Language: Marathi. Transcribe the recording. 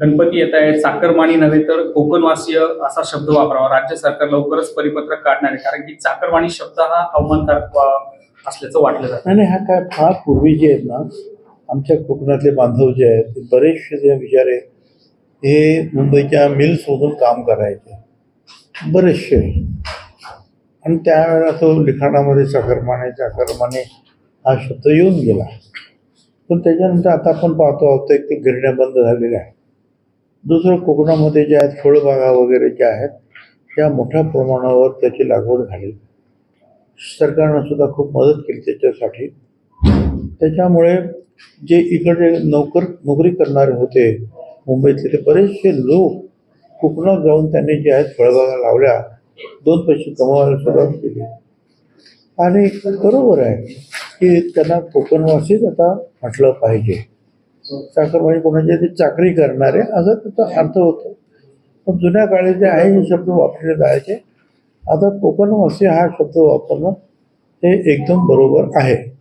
गणपती येत आहेत चाकरमानी नव्हे तर कोकणवासीय असा शब्द वापरावा. राज्य सरकार लवकरच परिपत्रक काढणार आहे कारण की चाकरमानी शब्द हा अवमानकारक असल्याचं वाटलं जातं. आणि हा काय फार पूर्वी जे आहेत ना आमच्या कोकणातले बांधव जे आहेत ते बरेचसे जे बिचारे हे मुंबईच्या मिल्समधून काम करायचे. बरेचसे. आणि त्यावेळेला तो लिखाणामध्ये चाकरमाने चाकरमाने हा शब्द येऊन गेला. पण त्याच्यानंतर आता आपण पाहतो आहोत एक ते गिरण्या बंद झालेल्या आहेत. दुसरं कोकणामध्ये जे आहेत फळबागा वगैरे ज्या आहेत त्या मोठ्या प्रमाणावर त्याची लागवड झाली. सरकारनं सुद्धा खूप मदत केली त्याच्यासाठी. त्याच्यामुळे जे इकडे नोकर नोकरी करणारे होते मुंबईतले ते बरेचसे लोक कोकणात जाऊन त्यांनी जे आहेत फळबागा लावल्या दोन पैसे कमवायला सुरुवात केली. आणि बरोबर आहे की त्यांना कोकणवासीच आता म्हटलं पाहिजे. साखर म्हणजे कोणाच्या ते चाकरी करणारे असा त्याचा अर्थ होतो. पण जुन्या काळी जे आहे हे शब्द वापरले जायचे. आता कोकणवासी हा शब्द वापरणं हे एकदम बरोबर आहे.